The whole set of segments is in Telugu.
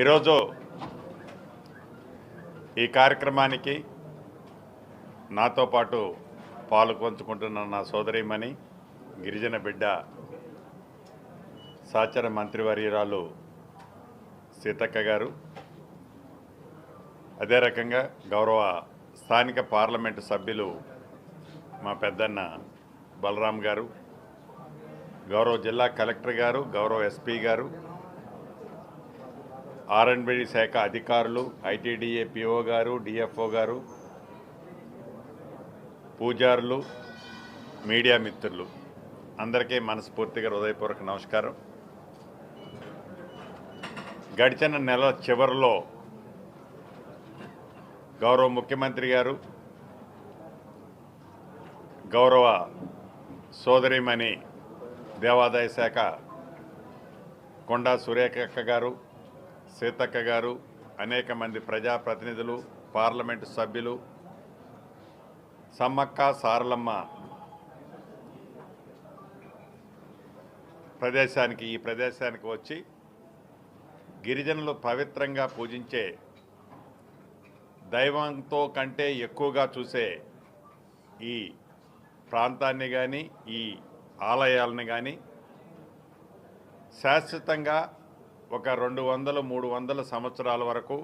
ఈరోజు ఈ కార్యక్రమానికి నాతో పాటు పాలు పంచుకుంటున్న నా సోదరిమణి గిరిజన బిడ్డ సాచర మంత్రివర్యురాలు సీతక్క గారు. అదే రకంగా గౌరవ స్థానిక పార్లమెంటు సభ్యులు మా పెద్దన్న బలరాం గారు గౌరవ జిల్లా కలెక్టర్ గారు గౌరవ ఎస్పీ గారు ఆర్ఎండ్బి శాఖ అధికారులు ఐటీడీఏ పిఓ గారు డిఎఫ్ఓ గారు పూజారులు మీడియా మిత్రులు. అందరికీ మనస్ఫూర్తిగా హృదయపూర్వక నమస్కారం. గడిచిన నెల చివరిలో గౌరవ ముఖ్యమంత్రి గారు గౌరవ సోదరిమణి దేవాదాయ శాఖ కొండా సురేఖక్క గారు సీతక్క గారు అనేక మంది ప్రజాప్రతినిధులు పార్లమెంటు సభ్యులు సమ్మక్క సారలమ్మ ప్రదేశానికి ఈ ప్రదేశానికి వచ్చి గిరిజనులు పవిత్రంగా పూజించే దైవంతో కంటే ఎక్కువగా చూసే ఈ ప్రాంతాన్ని కానీ ఈ ఆలయాలను కానీ శాశ్వతంగా ఒక రెండు వందలు మూడు వందల సంవత్సరాల వరకు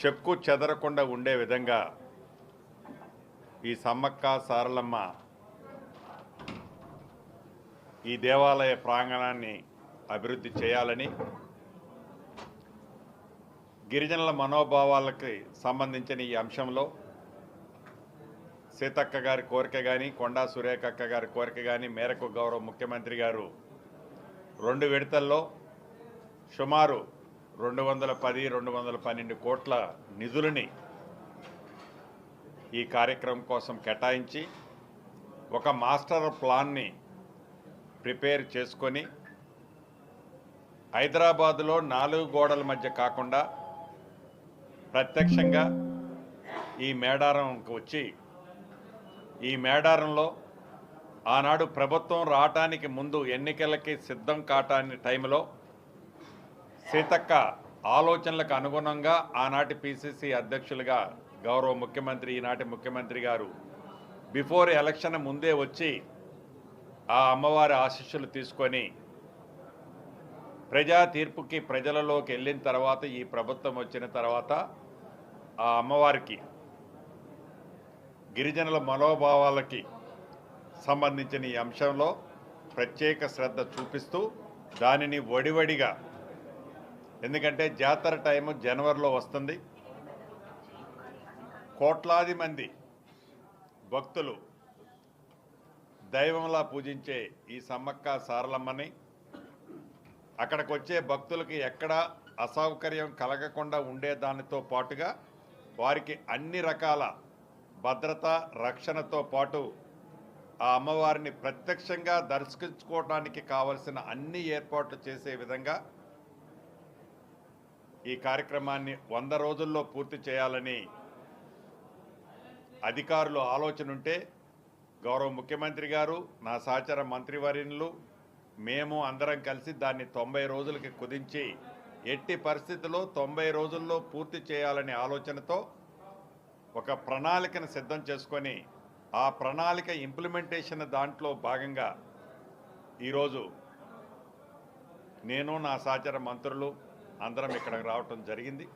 చెక్కు చెదరకుండా ఉండే విధంగా ఈ సమ్మక్క సారలమ్మ ఈ దేవాలయ ప్రాంగణాన్ని అభివృద్ధి చేయాలని గిరిజనుల మనోభావాలకి సంబంధించిన ఈ అంశంలో సీతక్క గారి కోరిక కానీ కొండా సురేఖక్క గారి కోరిక కానీ మేరకు గౌరవ ముఖ్యమంత్రి గారు రెండు విడతల్లో సుమారు రెండు వందల పది రెండు వందల పన్నెండు కోట్ల నిధులని ఈ కార్యక్రమం కోసం కేటాయించి ఒక మాస్టర్ ప్లాన్ని ప్రిపేర్ చేసుకొని హైదరాబాదులో నాలుగు గోడల మధ్య కాకుండా ప్రత్యక్షంగా ఈ మేడారంకి వచ్చి ఈ మేడారంలో ఆనాడు ప్రభుత్వం రావటానికి ముందు ఎన్నికలకి సిద్ధం కాటాని టైంలో సీతక్క ఆలోచనలకు అనుగుణంగా ఆనాటి పిసిసి అధ్యక్షులుగా గౌరవ ముఖ్యమంత్రి ఈనాటి ముఖ్యమంత్రి గారు బిఫోర్ ఎలక్షన్ ముందే వచ్చి ఆ అమ్మవారి ఆశీస్సులు తీసుకొని ప్రజా తీర్పుకి ప్రజలలోకి వెళ్ళిన తర్వాత ఈ ప్రభుత్వం వచ్చిన తర్వాత ఆ అమ్మవారికి గిరిజనుల మనోభావాలకి సంబంధించిన ఈ అంశంలో ప్రత్యేక శ్రద్ధ చూపిస్తూ దానిని వడివడిగా ఎందుకంటే జాతర టైము జనవరిలో వస్తుంది. కోట్లాది మంది భక్తులు దైవంలా పూజించే ఈ సమ్మక్క సారలమ్మని అక్కడికి వచ్చే భక్తులకి ఎక్కడా అసౌకర్యం కలగకుండా ఉండే దానితో పాటుగా వారికి అన్ని రకాల భద్రత రక్షణతో పాటు ఆ అమ్మవారిని ప్రత్యక్షంగా దర్శించుకోవడానికి కావలసిన అన్ని ఏర్పాట్లు చేసే విధంగా ఈ కార్యక్రమాన్ని వంద రోజుల్లో పూర్తి చేయాలని అధికారులు ఆలోచన ఉంటే గౌరవ ముఖ్యమంత్రి గారు నా సహచర మంత్రివర్యులు మేము అందరం కలిసి దాన్ని తొంభై రోజులకి కుదించి ఎట్టి పరిస్థితుల్లో తొంభై రోజుల్లో పూర్తి చేయాలనే ఆలోచనతో ఒక ప్రణాళికను సిద్ధం చేసుకొని ఆ ప్రణాళిక ఇంప్లిమెంటేషన్ దాంట్లో భాగంగా ఈరోజు నేను నా సహచర మంత్రులు అందరం ఇక్కడికి రావటం జరిగింది.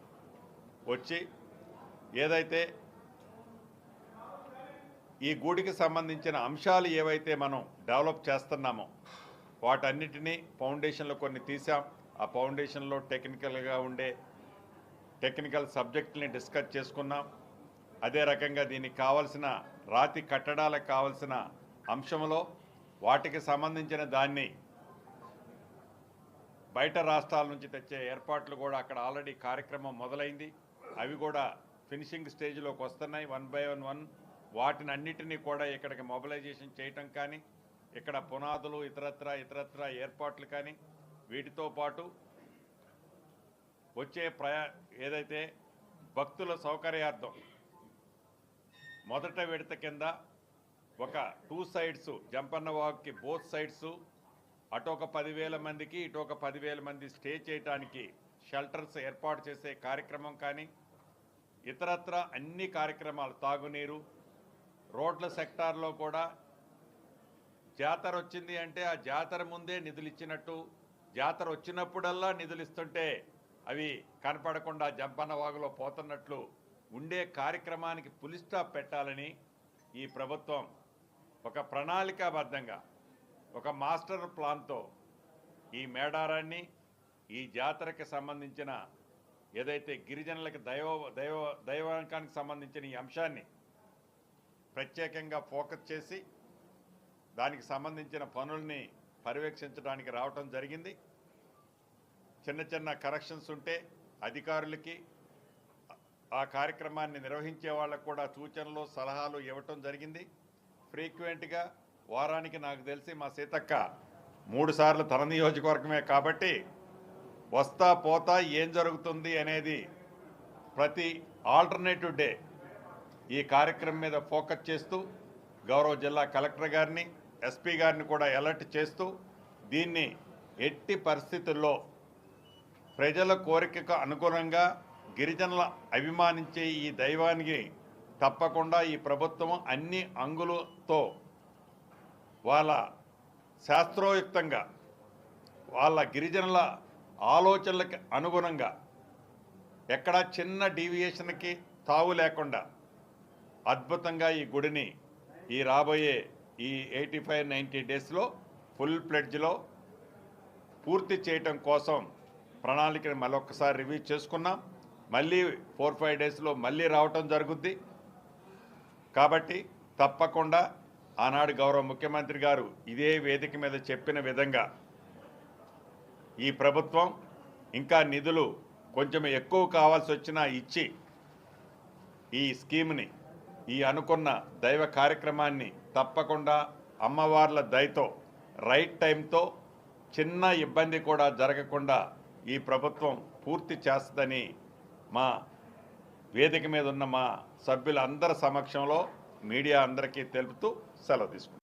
వచ్చి ఏదైతే ఈ గూడికి సంబంధించిన అంశాలు ఏవైతే మనం డెవలప్ చేస్తున్నామో వాటన్నిటినీ ఫౌండేషన్లో కొన్ని తీసాం. ఆ ఫౌండేషన్లో టెక్నికల్గా ఉండే టెక్నికల్ సబ్జెక్టుని డిస్కస్ చేసుకున్నాం. అదే రకంగా దీనికి కావలసిన రాతి కట్టడాలకు కావలసిన అంశంలో వాటికి సంబంధించిన దాన్ని బయట రాష్ట్రాల నుంచి తెచ్చే ఏర్పాట్లు కూడా అక్కడ ఆల్రెడీ కార్యక్రమం మొదలైంది. అవి కూడా ఫినిషింగ్ స్టేజ్లోకి వస్తున్నాయి. One by one one. వాటిని అన్నిటినీ కూడా ఇక్కడికి మొబిలైజేషన్ చేయటం కానీ ఇక్కడ పునాదులు ఇతరత్ర ఇతరత్ర ఏర్పాట్లు కానీ వీటితో పాటు వచ్చే ప్రయా ఏదైతే భక్తుల సౌకర్యార్థం మొదట విడత కింద ఒక టూ సైడ్స్ జంపన్న వాక్కి బోత్ సైడ్స్ అటు ఒక పదివేల మందికి ఇటు ఒక పదివేల మంది స్టే చేయటానికి షెల్టర్స్ ఏర్పాటు చేసే కార్యక్రమం కానీ ఇతరత్ర అన్ని కార్యక్రమాలు తాగునీరు. రోడ్ల సెక్టార్లో కూడా జాతర వచ్చింది అంటే ఆ జాతర ముందే నిధులు ఇచ్చినట్టు జాతర వచ్చినప్పుడల్లా నిధులు ఇస్తుంటే అవి కనపడకుండా జంపన్న వాగులో పోతున్నట్లు ఉండే కార్యక్రమానికి పులి స్టాప్ పెట్టాలని ఈ ప్రభుత్వం ఒక ప్రణాళికాబద్ధంగా ఒక మాస్టర్ ప్లాన్తో ఈ మేడారాన్ని ఈ జాతరకి సంబంధించిన ఏదైతే గిరిజనులకు దైవ దైవ దైవాంకానికి సంబంధించిన ఈ అంశాన్ని ప్రత్యేకంగా ఫోకస్ చేసి దానికి సంబంధించిన పనుల్ని పర్యవేక్షించడానికి రావటం జరిగింది. చిన్న చిన్న కరెక్షన్స్ ఉంటే అధికారులకి ఆ కార్యక్రమాన్ని నిర్వహించే వాళ్ళకు కూడా సూచనలు సలహాలు ఇవ్వటం జరిగింది. ఫ్రీక్వెంట్గా వారానికి నాకు తెలిసి మా సీతక్క మూడు సార్లు తన నియోజకవర్గమే కాబట్టి వస్తా పోతా ఏం జరుగుతుంది అనేది ప్రతి ఆల్టర్నేటివ్ డే ఈ కార్యక్రమం మీద ఫోకస్ చేస్తూ గౌరవ జిల్లా కలెక్టర్ గారిని ఎస్పీ గారిని కూడా అలర్ట్ చేస్తూ దీన్ని ఎట్టి పరిస్థితుల్లో ప్రజల కోరికకు అనుగుణంగా గిరిజనుల అభిమానించే ఈ దైవానికి తప్పకుండా ఈ ప్రభుత్వం అన్ని అంగులతో వాళ్ళ శాస్త్రోయుక్తంగా వాళ్ళ గిరిజనుల ఆలోచనలకు అనుగుణంగా ఎక్కడా చిన్న డీవియేషన్కి తావు లేకుండా అద్భుతంగా ఈ గుడిని ఈ రాబోయే ఈ ఎయిటీ ఫైవ్ నైంటీ డేస్లో ఫుల్ ప్లెడ్జ్లో పూర్తి చేయటం కోసం ప్రణాళికను మరొకసారి రివ్యూ చేసుకున్నాం. మళ్ళీ ఫోర్ ఫైవ్ డేస్లో మళ్ళీ రావటం జరుగుద్ది. కాబట్టి తప్పకుండా ఆనాడు గౌరవ ముఖ్యమంత్రి గారు ఇదే వేదిక మీద చెప్పిన విధంగా ఈ ప్రభుత్వం ఇంకా నిధులు కొంచెం ఎక్కువ కావాల్సి వచ్చినా ఇచ్చి ఈ స్కీమ్ని ఈ అనుకున్న దైవ కార్యక్రమాన్ని తప్పకుండా అమ్మవార్ల దయతో రైట్ టైంతో చిన్న ఇబ్బంది కూడా జరగకుండా ఈ ప్రభుత్వం పూర్తి చేస్తుందని మా వేదిక మీద ఉన్న మా సభ్యులందరి సమక్షంలో మీడియా అందరికీ తెలుపుతూ సెలవు తీసుకుంటాం